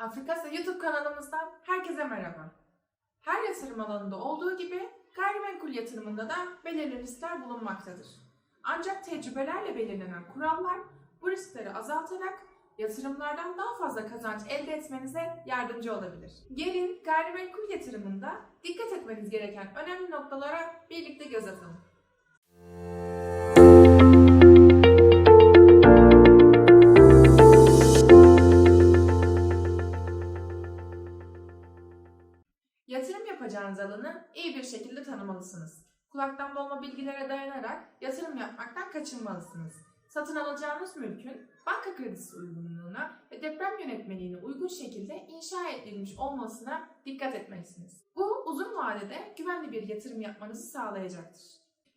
Afrikasa YouTube kanalımızdan herkese merhaba. Her yatırım alanında olduğu gibi gayrimenkul yatırımında da belirli riskler bulunmaktadır. Ancak tecrübelerle belirlenen kurallar bu riskleri azaltarak yatırımlardan daha fazla kazanç elde etmenize yardımcı olabilir. Gelin gayrimenkul yatırımında dikkat etmeniz gereken önemli noktalara birlikte göz atalım. Yapacağınız alanı iyi bir şekilde tanımalısınız. Kulaktan dolma bilgilere dayanarak yatırım yapmaktan kaçınmalısınız. Satın alacağınız mülkün banka kredisi uygunluğuna ve deprem yönetmeliğine uygun şekilde inşa edilmiş olmasına dikkat etmelisiniz. Bu uzun vadede güvenli bir yatırım yapmanızı sağlayacaktır.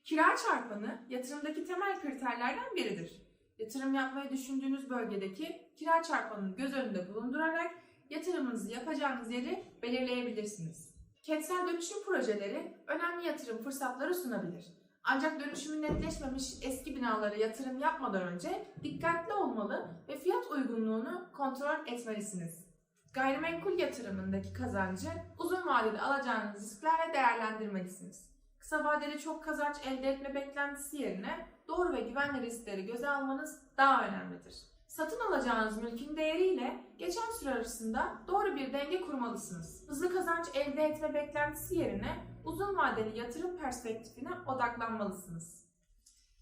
Kira çarpanı yatırımdaki temel kriterlerden biridir. Yatırım yapmayı düşündüğünüz bölgedeki kira çarpanını göz önünde bulundurarak yatırımınızı yapacağınız yeri belirleyebilirsiniz. Kentsel dönüşüm projeleri önemli yatırım fırsatları sunabilir. Ancak dönüşümü netleşmemiş eski binalara yatırım yapmadan önce dikkatli olmalı ve fiyat uygunluğunu kontrol etmelisiniz. Gayrimenkul yatırımındaki kazancı uzun vadede alacağınız risklerle değerlendirmelisiniz. Kısa vadeli çok kazanç elde etme beklentisi yerine doğru ve güvenli riskleri göze almanız daha önemlidir. Satın alacağınız mülkün değeriyle geçen süre arasında doğru bir denge kurmalısınız. Hızlı kazanç elde etme beklentisi yerine uzun vadeli yatırım perspektifine odaklanmalısınız.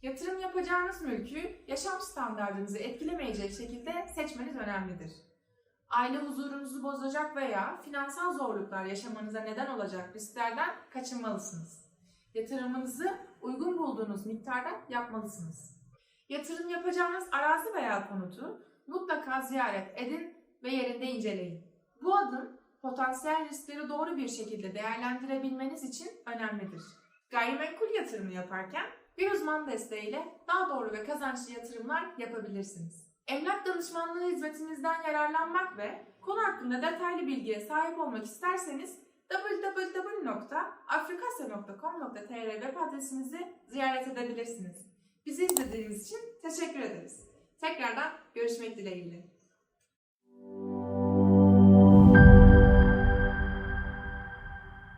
Yatırım yapacağınız mülkü yaşam standartınızı etkilemeyecek şekilde seçmeniz önemlidir. Aile huzurunuzu bozacak veya finansal zorluklar yaşamanıza neden olacak risklerden kaçınmalısınız. Yatırımınızı uygun bulduğunuz miktarda yapmalısınız. Yatırım yapacağınız arazi veya konutu mutlaka ziyaret edin ve yerinde inceleyin. Bu adım potansiyel riskleri doğru bir şekilde değerlendirebilmeniz için önemlidir. Gayrimenkul yatırımı yaparken bir uzman desteğiyle daha doğru ve kazançlı yatırımlar yapabilirsiniz. Emlak danışmanlığı hizmetimizden yararlanmak ve konu hakkında detaylı bilgiye sahip olmak isterseniz www.afrikasya.com.tr web adresimizi ziyaret edebilirsiniz. Bizi izlediğiniz için teşekkür ederiz. Tekrardan görüşmek dileğiyle.